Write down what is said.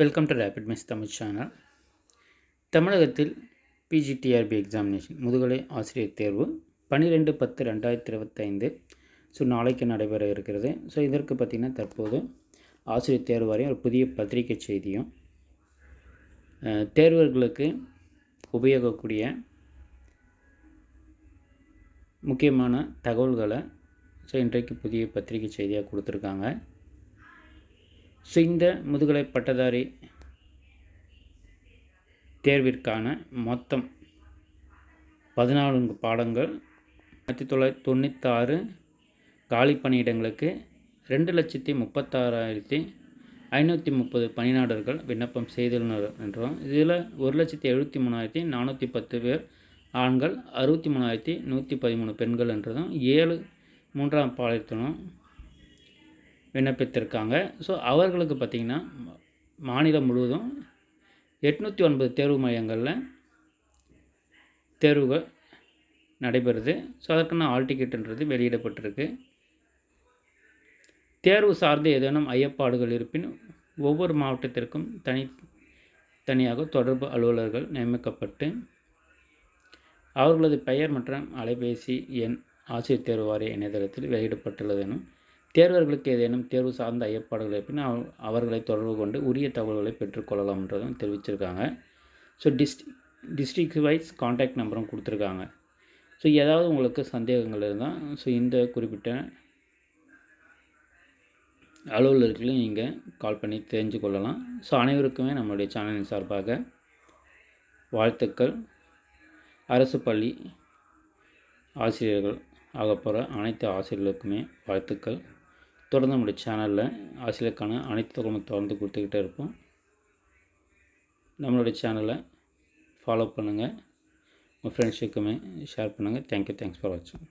Welcome to rapid miss Tamil channel தமிழகத்தில் PGTRB examination முதுகலை ஆசிரியர் தேர்வு பன்னிரெண்டு பத்து ரெண்டாயிரத்தி இருபத்தைந்து. ஸோ நாளைக்கு நடைபெற இருக்கிறது. ஸோ இதற்கு பார்த்திங்கன்னா தற்போது ஆசிரியர் தேர்வு வரையும் ஒரு புதிய பத்திரிகை செய்தியும் தேர்வர்களுக்கு உபயோகக்கூடிய முக்கியமான தகவல்களை ஸோ இன்றைக்கு புதிய பத்திரிகை செய்தியாக கொடுத்துருக்காங்க. ஸோ இந்த முதுகலை பட்டதாரி தேர்விற்கான மொத்தம் பதினான்கு பாடங்கள். ஆயிரத்தி தொள்ளாயிரத்தி தொண்ணூத்தாறு காலி பணியிடங்களுக்கு ரெண்டு லட்சத்தி முப்பத்தாறாயிரத்தி ஐநூற்றி முப்பது பணியாளர்கள் விண்ணப்பம் செய்துள்ளனர் என்றும் இதில் ஒரு லட்சத்தி எழுபத்தி மூணாயிரத்தி நானூற்றி பத்து பேர் ஆண்கள் அறுபத்தி மூணாயிரத்தி நூற்றி பதிமூணு பெண்கள் என்றதும் ஏழு மூன்றாம் பாலியத்திலும் விண்ணப்பித்திருக்காங்க. ஸோ அவர்களுக்கு பார்த்திங்கன்னா மாநிலம் முழுவதும் எட்நூற்றி ஒன்பது தேர்வு மையங்களில் தேர்வுகள் நடைபெறுது. ஸோ அதற்கான ஆல் டிக்கெட்டுன்றது வெளியிடப்பட்டிருக்கு. தேர்வு சார்ந்த ஏதேனும் ஐயப்பாடுகள் இருப்பின் ஒவ்வொரு மாவட்டத்திற்கும் தனி தனியாக தொடர்பு அலுவலர்கள் நியமிக்கப்பட்டு அவர்களது பெயர் மற்றும் அலைபேசி எண் ஆசிரியர் தேர்வு வாரிய இணையதளத்தில் வெளியிடப்பட்டுள்ளது எனும் தேர்வர்களுக்கு ஏதேனும் தேர்வு சார்ந்த ஐயப்பாடுகள் இருப்பின் அவ- அவர்களை தொடர்பு கொண்டு உரிய தகவல்களை பெற்றுக்கொள்ளலாம்ன்றதும் தெரிவிச்சிருக்காங்க. So dist district wise contact நம்பரும் கொடுத்துருக்காங்க. ஸோ ஏதாவது உங்களுக்கு சந்தேகங்கள் இருந்தால் ஸோ இந்த குறிப்பிட்ட அலுவலர்களையும் நீங்கள் கால் பண்ணி தெரிஞ்சு கொள்ளலாம். ஸோ அனைவருக்குமே நம்மளுடைய சேனலின் சார்பாக வாழ்த்துக்கள். அரசு பள்ளி ஆசிரியர்கள் ஆகப்போகிற அனைத்து ஆசிரியர்களுக்குமே வாழ்த்துக்கள். தொடர்ந்து நம்முடைய சேனலில் ஆசிரியருக்கான அனைத்து தகவலும் தொடர்ந்து கொடுத்துக்கிட்டே இருப்போம். நம்மளுடைய சேனலை ஃபாலோ பண்ணுங்கள் உங்கள் ஃப்ரெண்ட்ஸுக்குமே ஷேர் பண்ணுங்கள் தேங்க்யூ தேங்க்ஸ் ஃபார் வாட்சிங்